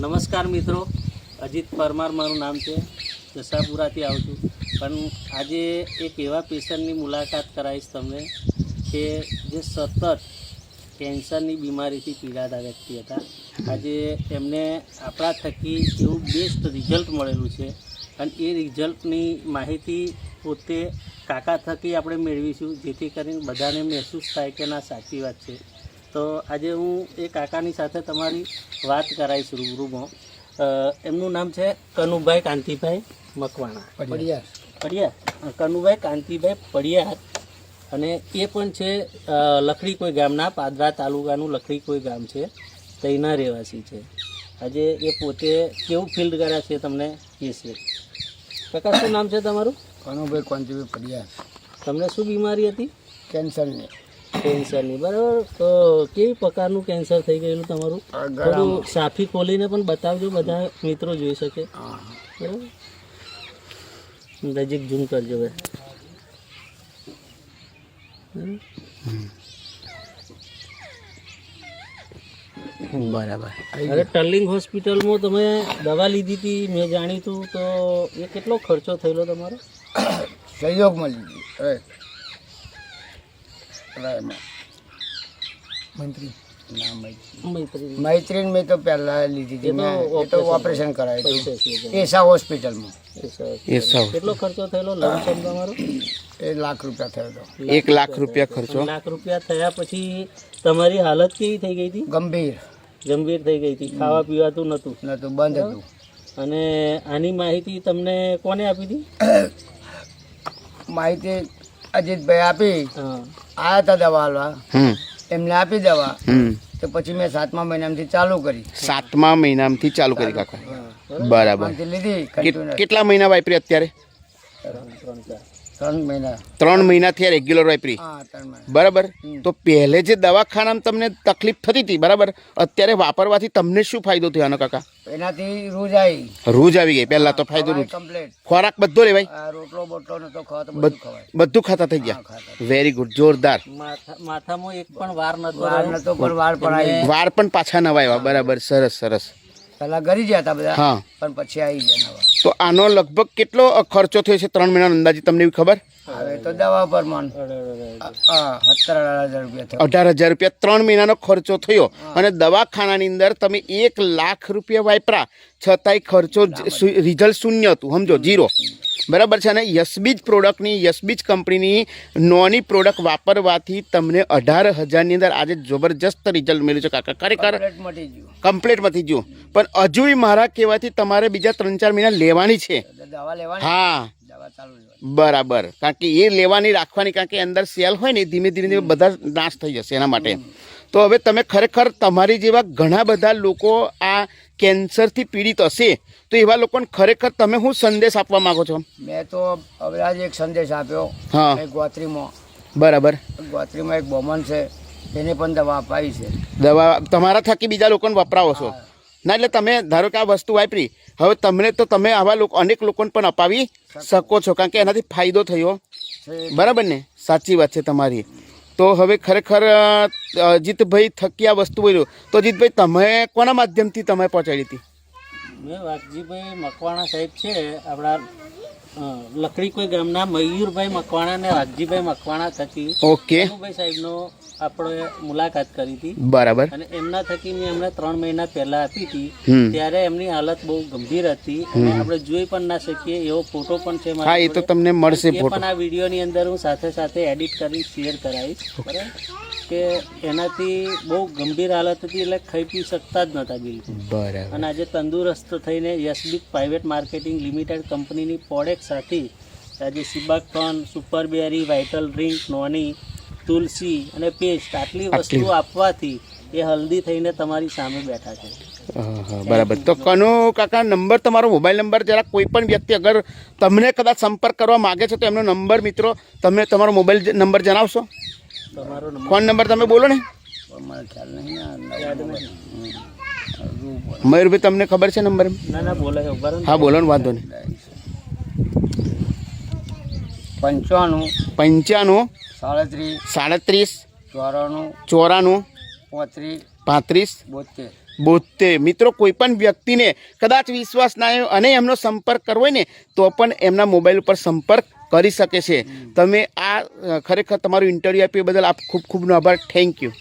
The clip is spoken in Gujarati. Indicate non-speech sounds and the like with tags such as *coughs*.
નમસ્કાર મિત્રો. અજીત પરમાર મારું નામ છે. જસાપુરાથી આવું છું. પણ આજે એક એવા પેશન્ટની મુલાકાત કરાવીશ તમને કે જે સતત કેન્સરની બીમારીથી પીડાતા વ્યક્તિ હતા. આજે એમને આપણા થકી એવું બેસ્ટ રિઝલ્ટ મળેલું છે. અને એ રિઝલ્ટની માહિતી પોતે કાકા થકી આપણે મેળવીશું, જેથી કરીને બધાને મહેસૂસ થાય કે ના સાચી વાત છે. તો આજે હું એ કાકાની સાથે તમારી વાત કરાવીશ રૂબરૂમાં. એમનું નામ છે કનુભાઈ કાંતિભાઈ મકવાણા. પડિયાર. પડિયા કનુભાઈ કાંતિભાઈ પડિયા અને એ પણ છે લખડી કોઈ ગામના પાદરા તાલુકાનું લખડી કોઈ ગામ છે તેના રહેવાસી છે. આજે એ પોતે કેવું ફિલ્ડ કર્યા છે તમને કહેશે કાકા શું નામ છે તમારું? કનુભાઈ કાંતિભાઈ પડિયાર. તમને શું બીમારી હતી? કેન્સરની. કેન્સરની બરાબર? તો કેવી પ્રકારનું કેન્સર થઈ ગયેલું તમારું? થોડું સાફી ખોલીને પણ બતાવજો બધા મિત્રો જોઈ શકે. બરાબર? નજીક ઝૂમ કરજો હવે બરાબર અરે ટર્લિંગ હોસ્પિટલમાં તમે દવા લીધી હતી મેં જાણીતું તો એ કેટલો ખર્ચો થયેલો તમારો? *coughs* સહયોગમાં એમાં મંત્રી. મૈત્રીન મેં તો પહેલા લીધી હતી. તો ઓપરેશન કરાવ્યું એસા હોસ્પિટલમાં. કેટલો ખર્ચો થયેલો? લમસમ તમારો એ લાખ રૂપિયા થયો હતો. એક લાખ રૂપિયા ખર્ચો. લાખ રૂપિયા થયા પછી તમારી હાલત કેવી થઈ ગઈ હતી? ગંભીર. ગંભીર થઈ ગઈ હતી. ખાવા પીવાતું નહોતું નહોતું બંધ હતું. અને આની માહિતી તમને કોને આપી હતી? માહિતી અજીતભાઈ આપી. આયા હતા દવા હાલવા. એમને આપી દવા. તો પછી મેં સાતમા મહિનામાંથી ચાલુ કરી. સાતમા મહિનામાંથી ચાલુ કરી કાકા. બરાબર. લીધી કેટલા મહિના વાપરી અત્યારે? ત્રણ ત્રણ ચાર મહિના. ત્રણ મહિના થયા રેગ્યુલર વાપરી? હા ત્રણ મહિના. બરાબર? તો પહેલે જે દવાખાનામાં તમને તકલીફ થતી હતી બરાબર? અત્યારે વાપરવાથી તમને શું ફાયદો થયો આનો કાકા? એનાથી રોજ આવી. રૂજ આવી ગઈ. પહેલા તો ફાયદો રૂજ. ખોરાક બધો લેવાય? રોટલો બોટલો નતો ખાવા તો બધું ખાતા થઈ ગયા? વેરી ગુડ જોરદાર. માથામાં એક પણ વાર નતો વાર નતો પણ વાર પણ આવી વાળ પણ પાછા નવા આવ્યા બરાબર. સરસ સરસ. પેલા ગરી ગયા હતા બધા હા. પણ પછી આવી ગયા નવા. તો આનો લગભગ કેટલો ખર્ચો થયો છે ત્રણ મહિના અંદાજે તમને એવી ખબર? હવે તો દવા પર મન અરે, અરે, અરે. હા સત્તર હજાર રૂપિયા થયો. અઢાર હજાર રૂપિયા ત્રણ મહિનાનો ખર્ચો થયો. અને દવાખાનાની અંદર તમે એક લાખ રૂપિયા વાપરા. છતાંય ખર્ચો રિઝલ્ટ શૂન્ય હતું સમજો જીરો બરાબર છે અને યશબીજ પ્રોડક્ટની યશબીજ કંપનીની નોની પ્રોડક્ટ વાપરવાથી તમને અઢાર હજારની અંદર આજે જબરજસ્ત રિઝલ્ટ મળ્યું છે કાકા. ખરેખર કમ્પ્લેટમાંથી મટી ગયું. જુઓ પણ હજુય મારા કહેવાથી તમારે બીજા ત્રણ ચાર મહિના લેવાની છે. હા. બરાબર. કારણ કે એ લેવાની રાખવાની કારણ કે અંદર સેલ હોય ને ધીમે ધીમે ધીમે બધા નાશ થઈ જશે એના માટે. તો હવે તમે ખરેખર તમારી જેવા ઘણા બધા લોકો આ કેન્સરથી પીડિત હશે તો એવા લોકોને ખરેખર તમે શું સંદેશ આપવા માંગો છો? મેં તો હવે આજે એક સંદેશ આપ્યો હા. ગોત્રીમાં. બરાબર. ગોત્રીમાં એક બોમન છે એને પણ દવા અપાવી છે. દવા તમારા થકી બીજા લોકોને વપરાવો છો. ના એટલે તમે ધારો કે આ વસ્તુ વાપરી હવે તમને તો તમે આવા લોકો અનેક લોકોને પણ અપાવી શકો. છો કારણ કે એનાથી ફાયદો થયો. બરાબર ને? સાચી વાત છે તમારી. તો હવે ખરેખર અજીતભાઈ થકી આ વસ્તુ બોલ્યો તો અજીતભાઈ, તમે કોના માધ્યમથી તમે પહોંચાડી હતી? મેં વાઘજીભાઈ મકવાણા સાહેબ છે, આપણા લકડી કોઈ ગામના મયુરભાઈ મકવાણા ને વાઘજીભાઈ મકવાણા થકી ઓકે. કનુભાઈ સાહેબનો આપણે મુલાકાત કરી હતી. બરાબર. અને એમના થકી મેં એમને ત્રણ મહિના પહેલા આપી હતી. ત્યારે એમની હાલત બહુ ગંભીર હતી. અને આપણે જોઈ પણ ના શકીએ એવો ફોટો પણ છે હા એ તો તમને મળશે ફોટો. પણ આ વિડીયોની અંદર હું સાથે સાથે એડિટ કરી શેર કરાવીશ. બરાબર? કે એનાથી બહુ ગંભીર હાલત હતી એટલે ખાઈ પી શકતા જ નહોતા બિલકુલ. બરાબર. અને આજે તંદુરસ્ત થઈને યશબીક પ્રાઇવેટ માર્કેટિંગ લિમિટેડ કંપનીની પ્રોડક્ટ સાથે આજે સિબાકટોન સુપરબેરી વાઇટલ ડ્રિંક નોની તુલસી અને પેસ્ટ આટલી વસ્તુઓ આપવાથી એ હલ્દી થઈને તમારી સામે બેઠા છે. બરાબર. તો કનો કાકા નંબર તમારો મોબાઈલ નંબર જરા કોઈ પણ વ્યક્તિ અગર તમને કદાચ સંપર્ક કરવા માગે છે તો એમનો નંબર મિત્રો તમે તમારો મોબાઈલ નંબર જણાવશો? ફોન નંબર તમે બોલો ને. મયુરભાઈ તમને ખબર છે નંબર. હા બોલો ને વાંધો નહીં. પંચાણું પંચાણું સાડત્રીસ સાડત્રીસ ચોરાણું ચોરાણું પોત્રીસ પાંત્રીસ બોતેર બોતેર મિત્રો કોઈ પણ વ્યક્તિને કદાચ વિશ્વાસ ના આવ્યો અને એમનો સંપર્ક કરવો હોય ને તો પણ એમના મોબાઈલ ઉપર સંપર્ક કરી શકે છે. તમે આ ખરેખર તમારું ઇન્ટરવ્યૂ આપ્યું બદલ આપ ખૂબ ખૂબ આભાર. Thank you